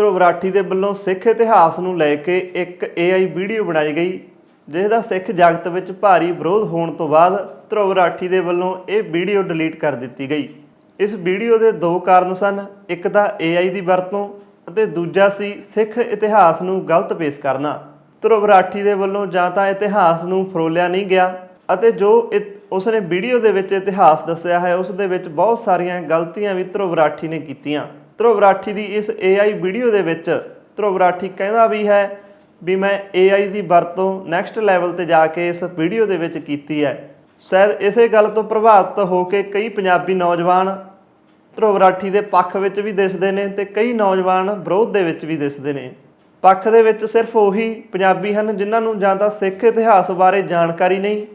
ਧਰੁਵ ਰਾਠੀ ਦੇ ਵੱਲੋਂ ਸਿੱਖ ਇਤਿਹਾਸ ਨੂੰ ਲੈ ਕੇ ਇੱਕ AI ਵੀਡੀਓ ਬਣਾਈ ਗਈ ਜਿਸ ਦਾ ਸਿੱਖ ਜਗਤ ਵਿੱਚ ਭਾਰੀ ਵਿਰੋਧ ਹੋਣ ਤੋਂ ਬਾਅਦ ਧਰੁਵ ਰਾਠੀ ਦੇ ਵੱਲੋਂ ਇਹ ਵੀਡੀਓ ਡਿਲੀਟ ਕਰ ਦਿੱਤੀ ਗਈ। ਇਸ ਵੀਡੀਓ ਦੇ ਦੋ ਕਾਰਨ ਸਨ, ਇੱਕ ਤਾਂ AI ਦੀ ਵਰਤੋਂ ਅਤੇ ਦੂਜਾ ਸੀ ਸਿੱਖ ਇਤਿਹਾਸ ਨੂੰ ਗਲਤ ਪੇਸ਼ ਕਰਨਾ। ਧਰੁਵ ਰਾਠੀ ਦੇ ਵੱਲੋਂ ਜਾਂ ਤਾਂ ਇਤਿਹਾਸ ਨੂੰ ਫਰੋਲਿਆ ਨਹੀਂ ਗਿਆ ਅਤੇ ਜੋ ਇਤ- ਉਸਨੇ ਵੀਡੀਓ ਦੇ ਵਿੱਚ ਇਤਿਹਾਸ ਦੱਸਿਆ ਹੈ, ਉਸ ਦੇ ਵਿੱਚ ਬਹੁਤ ਸਾਰੀਆਂ ਗਲਤੀਆਂ ਵੀ ਧਰੁਵ ਰਾਠੀ ਨੇ ਕੀਤੀਆਂ। ਧਰੁਵ ਰਾਠੀ ਦੀ ਇਸ AI ਵੀਡੀਓ ਦੇ ਵਿੱਚ ਧਰੁਵ ਰਾਠੀ ਕਹਿੰਦਾ ਵੀ ਹੈ ਵੀ ਮੈਂ AI ਦੀ ਵਰਤੋਂ ਨੈਕਸਟ ਲੈਵਲ ਤੇ ਜਾ ਕੇ ਇਸ ਵੀਡੀਓ ਦੇ ਵਿੱਚ ਕੀਤੀ ਹੈ। ਸ਼ਾਇਦ ਇਸੇ ਗੱਲ ਤੋਂ ਪ੍ਰਭਾਵਿਤ ਹੋ ਕੇ ਕਈ ਪੰਜਾਬੀ ਨੌਜਵਾਨ ਧਰੁਵ ਰਾਠੀ ਦੇ ਪੱਖ ਵਿੱਚ ਵੀ ਦਿਸਦੇ ਨੇ ਤੇ ਕਈ ਨੌਜਵਾਨ ਵਿਰੋਧ ਦੇ ਵਿੱਚ ਵੀ ਦਿਸਦੇ ਨੇ। ਪੱਖ ਦੇ ਵਿੱਚ ਸਿਰਫ ਉਹੀ ਪੰਜਾਬੀ ਹਨ ਜਿਨ੍ਹਾਂ ਨੂੰ ਜਾਂ ਤਾਂ ਸਿੱਖ ਇਤਿਹਾਸ ਬਾਰੇ ਜਾਣਕਾਰੀ ਨਹੀਂ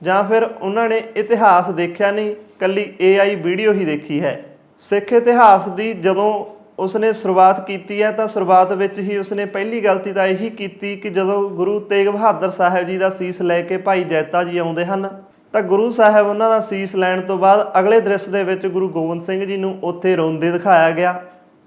ਜਾਂ ਫਿਰ ਉਹਨਾਂ ਨੇ ਇਤਿਹਾਸ ਦੇਖਿਆ ਨਹੀਂ ਕੱਲੀ AI ਵੀਡੀਓ ਹੀ ਦੇਖੀ ਹੈ। ਸਿੱਖ ਇਤਿਹਾਸ ਦੀ ਜਦੋਂ ਉਸਨੇ ਸ਼ੁਰੂਆਤ ਕੀਤੀ ਹੈ ਤਾਂ ਸ਼ੁਰੂਆਤ ਵਿੱਚ ਹੀ ਉਸਨੇ ਪਹਿਲੀ ਗਲਤੀ ਤਾਂ ਇਹੀ ਕੀਤੀ ਕਿ ਜਦੋਂ ਗੁਰੂ ਤੇਗ ਬਹਾਦਰ ਸਾਹਿਬ ਜੀ ਦਾ ਸੀਸ ਲੈ ਕੇ ਭਾਈ ਜੈਤਾ ਜੀ ਆਉਂਦੇ ਹਨ, ਤਾਂ ਗੁਰੂ ਸਾਹਿਬ ਉਹਨਾਂ ਦਾ ਸੀਸ ਲੈਣ ਤੋਂ ਬਾਅਦ ਅਗਲੇ ਦ੍ਰਿਸ਼ ਦੇ ਵਿੱਚ ਗੁਰੂ ਗੋਬਿੰਦ ਸਿੰਘ ਜੀ ਨੂੰ ਉੱਥੇ ਰੋਂਦੇ ਦਿਖਾਇਆ ਗਿਆ,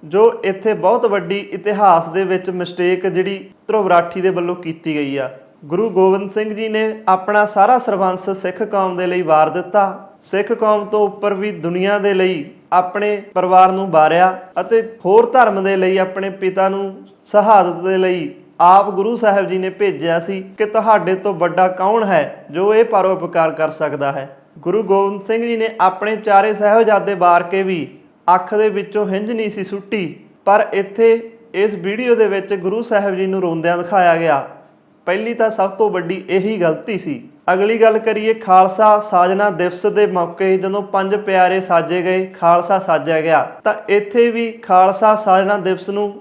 ਜੋ ਇੱਥੇ ਬਹੁਤ ਵੱਡੀ ਇਤਿਹਾਸ ਦੇ ਵਿੱਚ ਮਿਸਟੇਕ ਜਿਹੜੀ ਧਰੁਵ ਰਾਠੀ ਦੇ ਵੱਲੋਂ ਕੀਤੀ ਗਈ ਆ। ਗੁਰੂ ਗੋਬਿੰਦ ਸਿੰਘ ਜੀ ਨੇ ਆਪਣਾ ਸਾਰਾ ਸਰਬੰਸ ਸਿੱਖ ਕੌਮ ਦੇ ਲਈ ਵਾਰ ਦਿੱਤਾ। ਸਿੱਖ ਕੌਮ ਤੋਂ ਉੱਪਰ ਵੀ ਦੁਨੀਆ ਦੇ ਲਈ ਆਪਣੇ ਪਰਿਵਾਰ ਨੂੰ ਵਾਰਿਆ ਅਤੇ ਹੋਰ ਧਰਮ ਦੇ ਲਈ ਆਪਣੇ ਪਿਤਾ ਨੂੰ ਸ਼ਹਾਦਤ ਦੇ ਲਈ ਆਪ ਗੁਰੂ ਸਾਹਿਬ ਜੀ ਨੇ ਭੇਜਿਆ ਸੀ ਕਿ ਤੁਹਾਡੇ ਤੋਂ ਵੱਡਾ ਕੌਣ ਹੈ ਜੋ ਇਹ ਪਰਉਪਕਾਰ ਕਰ ਸਕਦਾ ਹੈ। ਗੁਰੂ ਗੋਬਿੰਦ ਸਿੰਘ ਜੀ ਨੇ ਆਪਣੇ ਚਾਰੇ ਸਹਿਬਜ਼ਾਦੇ ਵਾਰ ਕੇ ਵੀ ਅੱਖ ਦੇ ਵਿੱਚੋਂ ਹਿੰਜ ਨਹੀਂ ਸੀ ਸੁੱਟੀ, ਪਰ ਇੱਥੇ ਇਸ ਵੀਡੀਓ ਦੇ ਵਿੱਚ ਗੁਰੂ ਸਾਹਿਬ ਜੀ ਨੂੰ ਰੋਂਦਿਆਂ ਦਿਖਾਇਆ ਗਿਆ। ਪਹਿਲੀ ਤਾਂ ਸਭ ਤੋਂ ਵੱਡੀ ਇਹੀ ਗਲਤੀ ਸੀ। ਅਗਲੀ ਗੱਲ ਕਰੀਏ, ਖਾਲਸਾ ਸਾਜਨਾ ਦਿਵਸ ਦੇ ਮੌਕੇ ਜਦੋਂ ਪੰਜ ਪਿਆਰੇ ਸਾਜੇ ਗਏ, ਖਾਲਸਾ ਸਾਜਿਆ ਗਿਆ, ਤਾਂ ਇੱਥੇ ਵੀ ਖਾਲਸਾ ਸਾਜਨਾ ਦਿਵਸ ਨੂੰ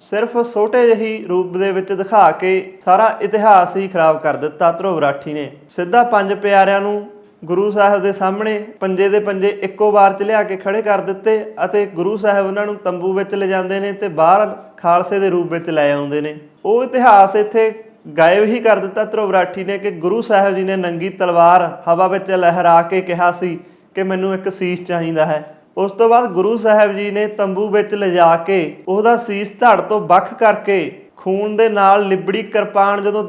ਸਿਰਫ ਛੋਟੇ ਜਿਹੀ ਰੂਪ ਦੇ ਵਿੱਚ ਦਿਖਾ ਕੇ ਸਾਰਾ ਇਤਿਹਾਸ ਹੀ ਖਰਾਬ ਕਰ ਦਿੱਤਾ ਧਰੁਵ ਰਾਠੀ ਨੇ। ਸਿੱਧਾ ਪੰਜ ਪਿਆਰਿਆਂ ਨੂੰ ਗੁਰੂ ਸਾਹਿਬ ਦੇ ਸਾਹਮਣੇ ਪੰਜੇ ਦੇ ਪੰਜੇ ਇੱਕੋ ਵਾਰ ਚ ਲਿਆ ਕੇ ਖੜੇ ਕਰ ਦਿੱਤੇ ਅਤੇ ਗੁਰੂ ਸਾਹਿਬ ਉਹਨਾਂ ਨੂੰ ਤੰਬੂ ਵਿੱਚ ਲਿਜਾਂਦੇ ਨੇ ਤੇ ਬਾਹਰ ਖਾਲਸੇ ਦੇ ਰੂਪ ਵਿੱਚ ਲੈ ਆਉਂਦੇ ਨੇ। ਉਹ ਇਤਿਹਾਸ ਇੱਥੇ ਗਾਇਬ ਹੀ ਕਰ ਦਿੱਤਾ ਧਰੁਵ ਰਾਠੀ ਨੇ ਕਿ ਗੁਰੂ ਸਾਹਿਬ ਜੀ ਨੇ ਨੰਗੀ ਤਲਵਾਰ ਹਵਾ ਵਿੱਚ ਲਹਿਰਾ ਕੇ ਕਿਹਾ ਸੀ ਕਿ ਮੈਨੂੰ ਇੱਕ ਸੀਸ ਚਾਹੀਦਾ ਹੈ। ਉਸ ਤੋਂ ਬਾਅਦ ਗੁਰੂ ਸਾਹਿਬ ਜੀ ਨੇ ਤੰਬੂ ਵਿੱਚ ਲਿਜਾ ਕੇ ਉਹਦਾ ਸੀਸ ਧੜ ਤੋਂ ਵੱਖ ਕਰਕੇ ਖੂਨ ਦੇ ਨਾਲ ਲਿਬੜੀ ਕਿਰਪਾਨ ਜਦੋਂ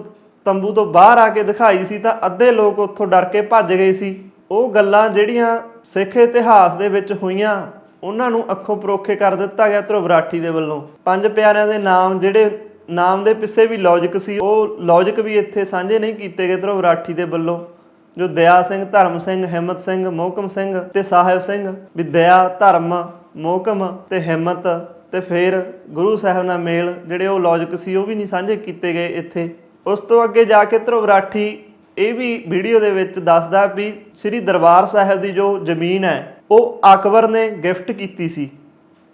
ਤੰਬੂ ਤੋਂ ਬਾਹਰ ਆ ਕੇ ਦਿਖਾਈ ਸੀ ਤਾਂ ਅੱਧੇ ਲੋਕ ਉੱਥੋਂ ਡਰ ਕੇ ਭੱਜ ਗਏ ਸੀ। ਉਹ ਗੱਲਾਂ ਜਿਹੜੀਆਂ ਸਿੱਖ ਇਤਿਹਾਸ ਦੇ ਵਿੱਚ ਹੋਈਆਂ, ਉਹਨਾਂ ਨੂੰ ਅੱਖੋਂ ਪਰੋਖੇ ਕਰ ਦਿੱਤਾ ਗਿਆ ਧਰੁਵ ਰਾਠੀ ਦੇ ਵੱਲੋਂ। ਪੰਜ ਪਿਆਰਿਆਂ ਦੇ ਨਾਮ ਜਿਹੜੇ ਨਾਮ ਦੇ ਪਿੱਛੇ ਵੀ ਲੌਜੀਕ ਸੀ। ਉਹ ਲੌਜੀਕ ਵੀ ਇੱਥੇ ਸਾਂਝੇ ਨਹੀਂ ਕੀਤੇ ਗਏ ਧਰੁਵ ਰਾਠੀ ਦੇ ਵੱਲੋਂ। ਜੋ ਦਇਆ ਸਿੰਘ, ਧਰਮ ਸਿੰਘ, ਹਿੰਮਤ ਸਿੰਘ, ਮੋਹਕਮ ਸਿੰਘ ਤੇ ਸਾਹਿਬ ਸਿੰਘ। ਵੀ ਦਇਆ, ਧਰਮ, ਮੋਹਕਮ ਤੇ ਹਿੰਮਤ ਤੇ ਫਿਰ ਗੁਰੂ ਸਾਹਿਬ ਨਾਲ ਮੇਲ, ਜਿਹੜੇ ਉਹ ਲੌਜੀਕ ਸੀ, ਉਹ ਵੀ ਨਹੀਂ ਸਾਂਝੇ ਕੀਤੇ ਗਏ ਇੱਥੇ। ਉਸ ਤੋਂ ਅੱਗੇ ਜਾ ਕੇ ਧਰੁਵ ਰਾਠੀ ਇਹ ਵੀ ਵੀਡੀਓ ਦੇ ਵਿੱਚ ਦੱਸਦਾ ਵੀ ਸ੍ਰੀ ਦਰਬਾਰ ਸਾਹਿਬ ਦੀ ਜੋ ਜ਼ਮੀਨ ਹੈ, ਉਹ ਅਕਬਰ ਨੇ ਗਿਫਟ ਕੀਤੀ ਸੀ।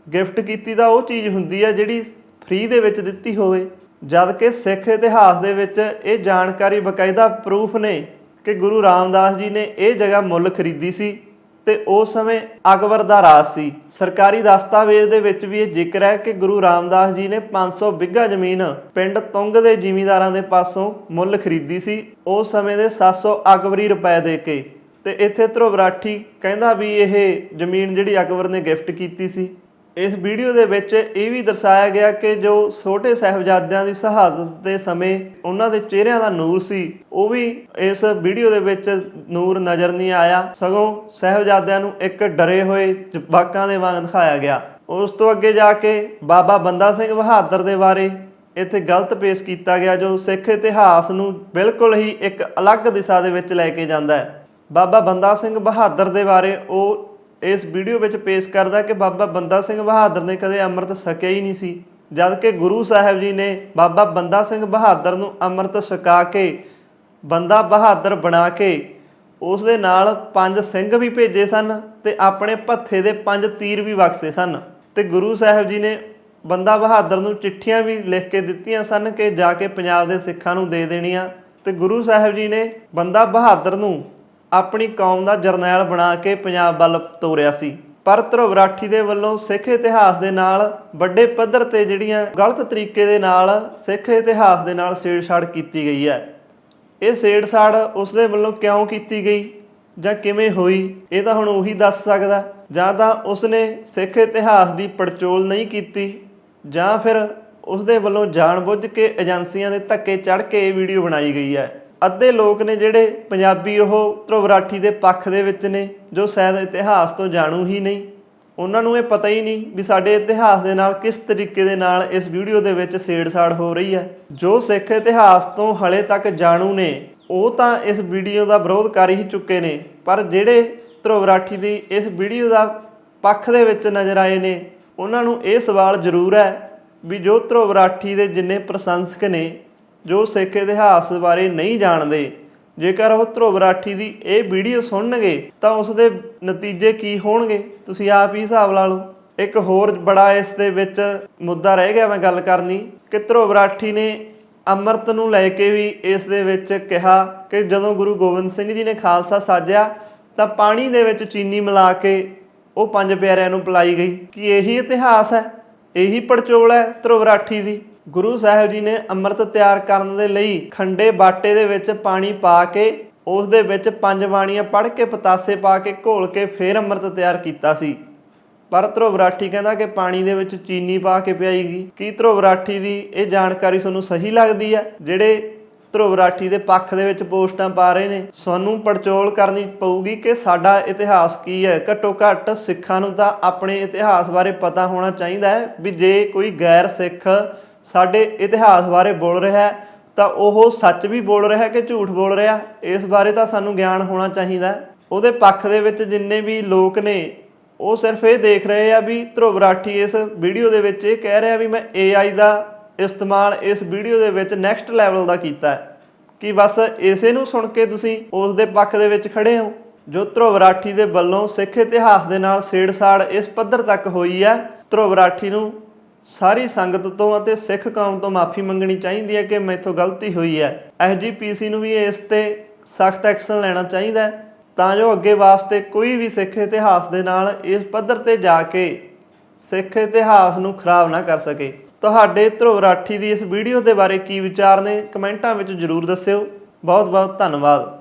ਗਿਫਟ ਕੀਤੀ ਤਾਂ ਉਹ ਚੀਜ਼ ਹੁੰਦੀ ਹੈ ਜਿਹੜੀ ਫ੍ਰੀ ਦੇ ਵਿੱਚ ਦਿੱਤੀ ਹੋਵੇ। ਜਦ ਕਿ ਸਿੱਖ ਇਤਿਹਾਸ ਦੇ ਵਿੱਚ ਇਹ ਜਾਣਕਾਰੀ ਬਕਾਇਦਾ ਪ੍ਰੂਫ ਨੇ ਕਿ ਗੁਰੂ ਰਾਮਦਾਸ ਜੀ ਨੇ ਇਹ ਜਗ੍ਹਾ ਮੁੱਲ ਖਰੀਦੀ ਸੀ ਤੇ ਉਸ ਸਮੇਂ ਅਕਬਰ ਦਾ ਰਾਜ ਸੀ। ਸਰਕਾਰੀ ਦਸਤਾਵੇਜ਼ ਦੇ ਵਿੱਚ ਵੀ ਇਹ ਜ਼ਿਕਰ ਹੈ ਕਿ ਗੁਰੂ ਰਾਮਦਾਸ ਜੀ ਨੇ 500 ਬਿੱਘਾ ਜ਼ਮੀਨ ਪਿੰਡ ਤੁੰਗ ਦੇ ਜ਼ਿਮੀਂਦਾਰਾਂ ਦੇ ਪਾਸੋਂ ਮੁੱਲ ਖਰੀਦੀ ਸੀ। ਉਸ ਸਮੇਂ ਦੇ 700 ਅਕਬਰੀ ਰੁਪਏ ਦੇ ਕੇ। ਤੇ ਇੱਥੇ ਧਰੁਵ ਰਾਠੀ ਕਹਿੰਦਾ ਵੀ ਇਹ ਜ਼ਮੀਨ ਜਿਹੜੀ ਅਕਬਰ ਨੇ ਗਿਫਟ ਕੀਤੀ ਸੀ। ਇਸ ਵੀਡੀਓ ਦੇ ਵਿੱਚ ਇਹ ਵੀ ਦਰਸਾਇਆ ਗਿਆ ਕਿ ਜੋ ਛੋਟੇ ਸਹਿਬਜ਼ਾਦਿਆਂ ਦੀ ਸ਼ਹਾਦਤ ਦੇ ਸਮੇਂ ਉਹਨਾਂ ਦੇ ਚਿਹਰਿਆਂ ਦਾ ਨੂਰ ਸੀ, ਉਹ ਵੀ ਇਸ ਵੀਡੀਓ ਦੇ ਵਿੱਚ ਨੂਰ ਨਜ਼ਰ ਨਹੀਂ ਆਇਆ। ਸਗੋਂ ਸਹਿਬਜ਼ਾਦਿਆਂ ਨੂੰ ਇੱਕ ਡਰੇ ਹੋਏ ਜਵਾਕਾਂ ਦੇ ਵਾਂਗ ਦਿਖਾਇਆ ਗਿਆ। ਉਸ ਤੋਂ ਅੱਗੇ ਜਾ ਕੇ ਬਾਬਾ ਬੰਦਾ ਸਿੰਘ ਬਹਾਦਰ ਦੇ ਬਾਰੇ ਇੱਥੇ ਗਲਤ ਪੇਸ਼ ਕੀਤਾ ਗਿਆ, ਜੋ ਸਿੱਖ ਇਤਿਹਾਸ ਨੂੰ ਬਿਲਕੁਲ ਹੀ ਇੱਕ ਅਲੱਗ ਦਿਸ਼ਾ ਦੇ ਵਿੱਚ ਲੈ ਕੇ ਜਾਂਦਾ ਹੈ। ਬਾਬਾ ਬੰਦਾ ਸਿੰਘ ਬਹਾਦਰ ਦੇ ਬਾਰੇ ਉਹ ਇਸ ਵੀਡੀਓ ਵਿੱਚ ਪੇਸ਼ ਕਰਦਾ ਕਿ ਬਾਬਾ ਬੰਦਾ ਸਿੰਘ ਬਹਾਦਰ ਨੇ ਕਦੇ ਅੰਮ੍ਰਿਤ ਛਕਿਆ ਹੀ ਨਹੀਂ ਸੀ, ਜਦ ਕਿ ਗੁਰੂ ਸਾਹਿਬ ਜੀ ਨੇ ਬਾਬਾ ਬੰਦਾ ਸਿੰਘ ਬਹਾਦਰ ਨੂੰ ਅੰਮ੍ਰਿਤ ਛਕਾ ਕੇ, ਬੰਦਾ ਬਹਾਦਰ ਬਣਾ ਕੇ, ਉਸ ਦੇ ਨਾਲ ਪੰਜ ਸਿੰਘ ਵੀ ਭੇਜੇ ਸਨ ਤੇ ਆਪਣੇ ਭੱਥੇ ਦੇ ਪੰਜ ਤੀਰ ਵੀ ਬਖਸ਼ੇ ਸਨ। ਤੇ ਗੁਰੂ ਸਾਹਿਬ ਜੀ ਨੇ ਬੰਦਾ ਬਹਾਦਰ ਨੂੰ ਚਿੱਠੀਆਂ ਵੀ ਲਿਖ ਕੇ ਦਿੱਤੀਆਂ ਸਨ ਕਿ ਜਾ ਕੇ ਪੰਜਾਬ ਦੇ ਸਿੱਖਾਂ ਨੂੰ ਦੇ ਦੇਣੀਆਂ। ਤੇ ਗੁਰੂ ਸਾਹਿਬ ਜੀ ਨੇ ਬੰਦਾ ਬਹਾਦਰ ਨੂੰ ਆਪਣੀ ਕੌਮ ਦਾ ਜਰਨੈਲ ਬਣਾ ਕੇ ਪੰਜਾਬ ਵੱਲ ਤੋਰਿਆ ਸੀ। ਪਰ ਧਰੁਵ ਰਾਠੀ ਦੇ ਵੱਲੋਂ ਸਿੱਖ ਇਤਿਹਾਸ ਦੇ ਨਾਲ ਵੱਡੇ ਪੱਧਰ ਤੇ ਜਿਹੜੀਆਂ ਗਲਤ ਤਰੀਕੇ ਦੇ ਨਾਲ ਸਿੱਖ ਇਤਿਹਾਸ ਦੇ ਨਾਲ ਛੇੜਛਾੜ ਕੀਤੀ ਗਈ ਹੈ। ਇਹ ਛੇੜਛਾੜ ਉਸ ਦੇ ਵੱਲੋਂ ਕਿਉਂ ਕੀਤੀ ਗਈ ਜਾਂ ਕਿਵੇਂ ਹੋਈ, ਇਹ ਤਾਂ ਹੁਣ ਉਹੀ ਦੱਸ ਸਕਦਾ। ਜਾਂ ਤਾਂ ਉਸਨੇ ਸਿੱਖ ਇਤਿਹਾਸ ਦੀ ਪੜਚੋਲ ਨਹੀਂ ਕੀਤੀ, ਜਾਂ ਫਿਰ ਉਸ ਦੇ ਵੱਲੋਂ ਜਾਣਬੁੱਝ ਕੇ ਏਜੰਸੀਆਂ ਦੇ ਧੱਕੇ ਚੜ੍ਹ ਕੇ ਇਹ ਵੀਡੀਓ ਬਣਾਈ ਗਈ ਹੈ। ਅੱਧੇ ਲੋਕ ਨੇ ਜਿਹੜੇ ਪੰਜਾਬੀ ਉਹ ਧਰੁਵ ਰਾਠੀ ਦੇ ਪੱਖ ਦੇ ਵਿੱਚ ਨੇ, ਜੋ ਸ਼ਾਇਦ ਇਤਿਹਾਸ ਤੋਂ ਜਾਣੂ ਹੀ ਨਹੀਂ। ਉਹਨਾਂ ਨੂੰ ਇਹ ਪਤਾ ਹੀ ਨਹੀਂ ਵੀ ਸਾਡੇ ਇਤਿਹਾਸ ਦੇ ਨਾਲ ਕਿਸ ਤਰੀਕੇ ਦੇ ਨਾਲ ਇਸ ਵੀਡੀਓ ਦੇ ਵਿੱਚ ਛੇੜਛਾੜ ਹੋ ਰਹੀ ਹੈ। ਜੋ ਸਿੱਖ ਇਤਿਹਾਸ ਤੋਂ ਹਲੇ ਤੱਕ ਜਾਣੂ ਨੇ, ਉਹ ਤਾਂ ਇਸ ਵੀਡੀਓ ਦਾ ਵਿਰੋਧ ਕਰ ਹੀ ਚੁੱਕੇ ਨੇ। ਪਰ ਜਿਹੜੇ ਧਰੁਵ ਰਾਠੀ ਦੀ ਇਸ ਵੀਡੀਓ ਦਾ ਪੱਖ ਦੇ ਵਿੱਚ ਨਜ਼ਰ ਆਏ ਨੇ, ਉਹਨਾਂ ਨੂੰ ਇਹ ਸਵਾਲ ਜ਼ਰੂਰ ਹੈ ਵੀ ਜੋ ਧਰੁਵ ਰਾਠੀ ਦੇ ਜਿੰਨੇ ਪ੍ਰਸ਼ੰਸਕ ਨੇ ਜੋ ਸਿੱਖ ਇਤਿਹਾਸ ਬਾਰੇ ਨਹੀਂ ਜਾਣਦੇ, ਜੇਕਰ ਉਹ ਧਰੁਵ ਰਾਠੀ ਦੀ ਇਹ ਵੀਡੀਓ ਸੁਣਨਗੇ, ਤਾਂ ਉਸ ਦੇ ਨਤੀਜੇ ਕੀ ਹੋਣਗੇ? ਤੁਸੀਂ ਆਪ ਹੀ ਹਿਸਾਬ ਲਾ ਲਓ। ਇੱਕ ਹੋਰ ਬੜਾ ਇਸ ਦੇ ਵਿੱਚ ਮੁੱਦਾ ਰਹਿ ਗਿਆ ਮੈਂ ਗੱਲ ਕਰਨੀ, ਕਿ ਧਰੁਵ ਰਾਠੀ ਨੇ ਅੰਮ੍ਰਿਤ ਨੂੰ ਲੈ ਕੇ ਵੀ ਇਸ ਦੇ ਵਿੱਚ ਕਿਹਾ ਕਿ ਜਦੋਂ ਗੁਰੂ ਗੋਬਿੰਦ ਸਿੰਘ ਜੀ ਨੇ ਖਾਲਸਾ ਸਾਜਿਆ, ਤਾਂ ਪਾਣੀ ਦੇ ਵਿੱਚ ਚੀਨੀ ਮਿਲਾ ਕੇ ਉਹ ਪੰਜ ਪਿਆਰਿਆਂ ਨੂੰ ਪਿਲਾਈ ਗਈ। ਕਿ ਇਹੀ ਇਤਿਹਾਸ ਹੈ? ਇਹੀ ਪੜਚੋਲ ਹੈ ਧਰੁਵ ਰਾਠੀ ਦੀ? ਗੁਰੂ ਸਾਹਿਬ ਜੀ ਨੇ ਅੰਮ੍ਰਿਤ ਤਿਆਰ ਕਰਨ ਦੇ ਲਈ ਖੰਡੇ ਬਾਟੇ ਦੇ ਵਿੱਚ ਪਾਣੀ ਪਾ ਕੇ, ਉਸ ਦੇ ਵਿੱਚ ਪੰਜ ਬਾਣੀਆਂ ਪੜ੍ਹ ਕੇ, ਪਤਾਸੇ ਪਾ ਕੇ, ਘੋਲ ਕੇ, ਫਿਰ ਅੰਮ੍ਰਿਤ ਤਿਆਰ ਕੀਤਾ ਸੀ। ਪਰ ਧਰੁਵਰਾਠੀ ਕਹਿੰਦਾ ਕਿ ਪਾਣੀ ਦੇ ਵਿੱਚ ਚੀਨੀ ਪਾ ਕੇ ਪਿਆਈਗੀ। ਕੀ ਧਰੁਵਰਾਠੀ ਦੀ ਇਹ ਜਾਣਕਾਰੀ ਤੁਹਾਨੂੰ ਸਹੀ ਲੱਗਦੀ ਹੈ? ਜਿਹੜੇ ਧਰੁਵਰਾਠੀ ਦੇ ਪੱਖ ਦੇ ਵਿੱਚ ਪੋਸਟਾਂ ਪਾ ਰਹੇ ਨੇ, ਸਾਨੂੰ ਪੜਚੋਲ ਕਰਨੀ ਪਊਗੀ ਕਿ ਸਾਡਾ ਇਤਿਹਾਸ ਕੀ ਹੈ? ਘੱਟੋ ਘੱਟ ਸਿੱਖਾਂ ਨੂੰ ਤਾਂ ਆਪਣੇ ਇਤਿਹਾਸ ਬਾਰੇ ਪਤਾ ਹੋਣਾ ਚਾਹੀਦਾ ਹੈ ਵੀ ਜੇ ਕੋਈ ਗੈਰ ਸਿੱਖ ਸਾਡੇ ਇਤਿਹਾਸ ਬਾਰੇ ਬੋਲ ਰਿਹਾ ਹੈ, ਤਾਂ ਉਹ ਸੱਚ ਵੀ ਬੋਲ ਰਿਹਾ ਕਿ ਝੂਠ ਬੋਲ ਰਿਹਾ ਇਸ ਬਾਰੇ ਤਾਂ ਸਾਨੂੰ ਗਿਆਨ ਹੋਣਾ ਚਾਹੀਦਾ ਉਹਦੇ ਪੱਖ ਦੇ ਵਿੱਚ ਜਿੰਨੇ ਵੀ ਲੋਕ ਨੇ, ਉਹ ਸਿਰਫ ਇਹ ਦੇਖ ਰਹੇ ਆ ਵੀ ਧਰੁਵ ਰਾਠੀ ਇਸ ਵੀਡੀਓ ਦੇ ਵਿੱਚ ਇਹ ਕਹਿ ਰਿਹਾ ਵੀ ਮੈਂ AI ਦਾ ਇਸਤੇਮਾਲ ਇਸ ਵੀਡੀਓ ਦੇ ਵਿੱਚ ਨੈਕਸਟ ਲੈਵਲ ਦਾ ਕੀਤਾ ਹੈ। ਕਿ ਬਸ ਇਸੇ ਨੂੰ ਸੁਣ ਕੇ ਤੁਸੀਂ ਉਸ ਦੇ ਪੱਖ ਦੇ ਵਿੱਚ ਖੜੇ ਹੋ? ਜੋ ਧਰੁਵ ਰਾਠੀ ਦੇ ਵੱਲੋਂ ਸਿੱਖ ਇਤਿਹਾਸ ਦੇ ਨਾਲ ਛੇੜਛਾੜ ਇਸ ਪੱਧਰ ਤੱਕ ਹੋਈ ਹੈ ਧਰੁਵ ਰਾਠੀ ਨੂੰ ਸਾਰੀ ਸੰਗਤ ਤੋਂ ਅਤੇ ਸਿੱਖ ਕੌਮ ਤੋਂ ਮਾਫੀ ਮੰਗਣੀ ਚਾਹੀਦੀ ਹੈ ਕਿ ਮੈਥੋਂ ਗਲਤੀ ਹੋਈ ਹੈ। ਐਸਜੀਪੀਸੀ ਨੂੰ ਵੀ ਇਸ ਤੇ ਸਖਤ ਐਕਸ਼ਨ ਲੈਣਾ ਚਾਹੀਦਾ ਹੈ। ਤਾਂ ਜੋ ਅੱਗੇ ਵਾਸਤੇ ਕੋਈ ਵੀ ਸਿੱਖ ਇਤਿਹਾਸ ਦੇ ਨਾਲ ਇਸ ਪੱਧਰ ਤੇ ਜਾ ਕੇ ਸਿੱਖ ਇਤਿਹਾਸ ਨੂੰ ਖਰਾਬ ਨਾ ਕਰ ਸਕੇ। ਤੁਹਾਡੇ ਧਰੁਵ ਰਾਠੀ ਦੀ ਇਸ ਵੀਡੀਓ ਦੇ ਬਾਰੇ ਕੀ ਵਿਚਾਰ ਨੇ ਕਮੈਂਟਾਂ ਵਿੱਚ ਜਰੂਰ ਦੱਸਿਓ। ਬਹੁਤ ਬਹੁਤ ਧੰਨਵਾਦ।